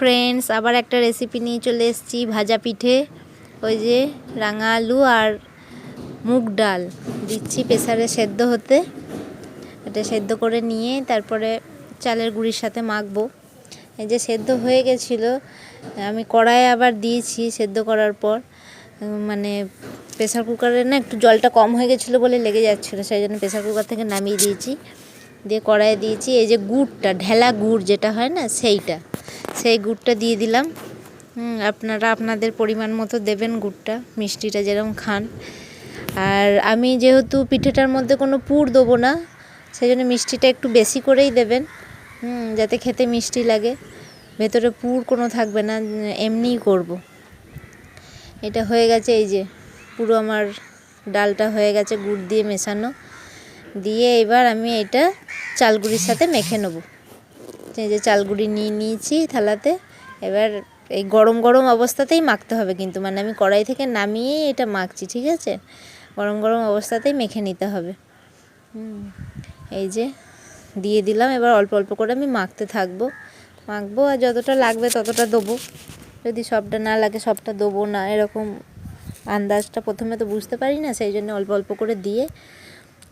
Friends আবার একটা recipe নিয়ে চলে এসেছি, ভাজা পিঠে। ওই যে রাঙা আলু আর মুগ ডাল। দিচ্ছি প্রেসারে সেদ্ধ হতে। এটা সেদ্ধ করে নিয়ে তারপরে চালের গুঁড়ির সাথে মাখবো। এই যে সেদ্ধ হয়ে গেছিল, আমি কড়াইয়ে আবার দিয়েছি সেদ্ধ করার পর। মানে প্রেসার কুকারে না একটু জলটা কম হয়ে গেছিল বলে লেগে যাচ্ছিল, সেই জন্য প্রেসার কুকার থেকে নামিয়ে দিয়েছি। দিয়ে কড়াইয়ে দিয়েছি, এই যে গুড়টা, ঢেলা গুড় যেটা হয় না, সেইটা। সেই গুড়টা দিয়ে দিলাম। আপনারা আপনাদের পরিমাণ মতো দেবেন গুড়টা, মিষ্টিটা যেরকম খান। আর আমি যেহেতু পিঠেটার মধ্যে কোনো পুর দেবো না সেই জন্য মিষ্টিটা একটু বেশি করেই দেবেন। যাতে খেতে মিষ্টি লাগে। ভেতরে পুর কোনো থাকবে না, এমনিই করব। এটা হয়ে গেছে, এই যে পুরো আমার ডালটা হয়ে গেছে, গুড় দিয়ে মেশানো। দিয়ে এবার আমি এটা চালগুড়ির সাথে মেখে নেব। এই যে চালগুড়ি নিয়ে নিয়েছি থালাতে। এবার এই গরম গরম অবস্থাতেই মাখতে হবে কিন্তু মানে আমি কড়াই থেকে নামিয়েই এটা মাখছি, ঠিক আছে? গরম গরম অবস্থাতেই মেখে নিতে হবে। এই যে দিয়ে দিলাম, এবার অল্প অল্প করে আমি মাখতে থাকব। মাখবো আর যতটা লাগবে ততটা দেবো। যদি সবটা না লাগে সবটা দেবো না, এরকম আন্দাজটা প্রথমে তো বুঝতে পারি না, সেই জন্য অল্প অল্প করে দিয়ে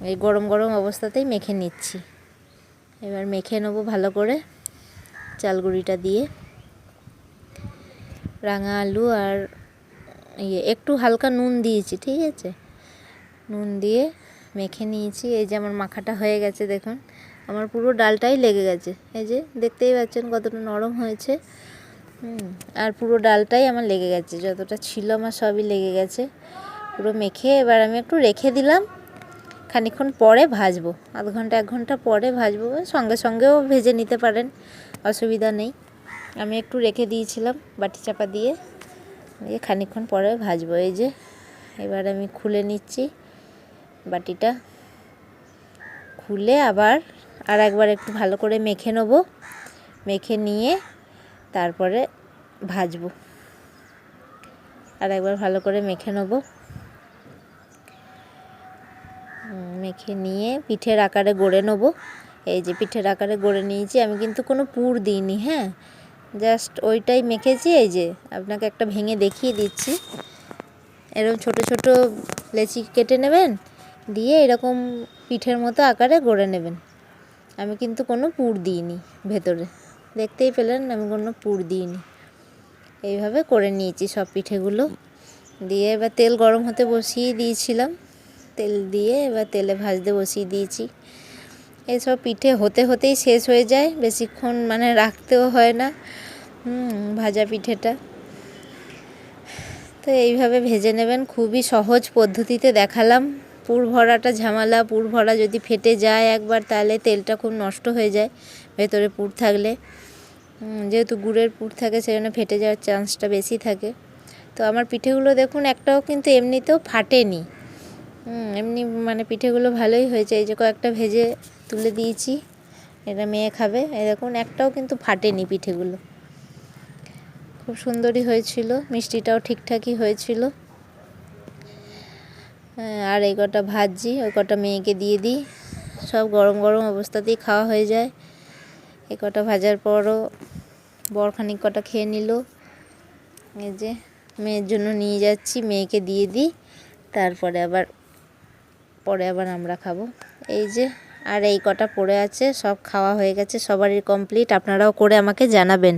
এই গরম গরম অবস্থাতেই মেখে নিচ্ছি। এবার মেখে নেব ভালো করে চালগুড়িটা দিয়ে। রাঙা আলু আর ইয়ে একটু হালকা নুন দিয়েছি, ঠিক আছে? নুন দিয়ে মেখে নিয়েছি। এই যে আমার মাখাটা হয়ে গেছে, দেখুন। আমার পুরো ডালটাই লেগে গেছে। এই যে দেখতেই পাচ্ছেন কতটা নরম হয়েছে। আর পুরো ডালটাই আমার লেগে গেছে। যতটা ছিল আমার সবই লেগে গেছে। পুরো মেখে এবার আমি একটু রেখে দিলাম। খানিকক্ষণ পরে ভাজবো। আধ ঘণ্টা, এক ঘণ্টা পরে ভাজবো। সঙ্গে সঙ্গেও ভেজে নিতে পারেন, অসুবিধা নেই। আমি একটু রেখে দিয়েছিলাম বাটি চাপা দিয়ে। দিয়ে খানিকক্ষণ পরে ভাজবো। এই যে, এবার আমি খুলে নিচ্ছি বাটিটা। খুলে আবার আর একবার একটু ভালো করে মেখে নেব। মেখে নিয়ে তারপরে ভাজবো। আর একবার ভালো করে মেখে নেব। মেখে নিয়ে পিঠের আকারে গড়ে নেব। এই যে পিঠের আকারে গড়ে নিয়েছি, আমি কিন্তু কোনো পুর দিইনি হ্যাঁ? জাস্ট ওইটাই মেখেছি, এই যে আপনাকে একটা ভেঙে দেখিয়ে দিচ্ছি। এরকম ছোট ছোট লেচি কেটে নেবেন, দিয়ে এরকম পিঠের মতো আকারে গড়ে নেবেন। আমি কিন্তু কোনো পুর দিইনি ভেতরে। দেখতেই পেলেন আমি কোনো পুর দিইনি। এইভাবে করে নিয়েছি সব পিঠেগুলো। দিয়ে এবার তেল গরম হতে বসিয়ে দিয়েছিলাম। তেল দিয়ে এবার তেলে ভাজতে বসিয়ে দিয়েছি। এসব পিঠে হতে হতেই শেষ হয়ে যায়, বেশিক্ষণ মানে রাখতেও হয় না ভাজা পিঠেটা। তো এইভাবে ভেজে নেবেন, খুবই সহজ পদ্ধতিতে দেখালাম। পুর ভরাটা ঝামেলা, পুর ভরা যদি ফেটে যায় একবার, তাহলে তেলটা খুব নষ্ট হয়ে যায় ভেতরে পুর থাকলে। যেহেতু গুড়ের পুর থাকে, সেজন্য ফেটে যাওয়ার চান্সটা বেশি থাকে। তো আমার পিঠেগুলো দেখুন, একটাও কিন্তু এমনিতেও ফাটেনি। এমনি মানে পিঠেগুলো ভালোই হয়েছে। এই যে কয়েকটা ভেজে তুলে দিয়েছি। এটা মেয়ে খাবে। এরকম একটাও কিন্তু ফাটেনি পিঠেগুলো। খুব সুন্দরই হয়েছিল। মিষ্টিটাও ঠিকঠাকই হয়েছিল। হ্যাঁ, আর এই কটা ভাজি ওই কটা মেয়েকে দিয়ে দিই। সব গরম গরম অবস্থাতেই খাওয়া হয়ে যায়। এই কটা ভাজার পরও বর খানিক কটা খেয়ে নিল। এই যে মেয়ের জন্য নিয়ে যাচ্ছি মেয়েকে দিয়ে দিই। তারপরে আবার পরে আবার আমরা খাব। এই যে, আর এই কটা পড়ে আছে, সব খাওয়া হয়ে গেছে, সবারই কমপ্লিট আপনারাও করে আমাকে জানাবেন।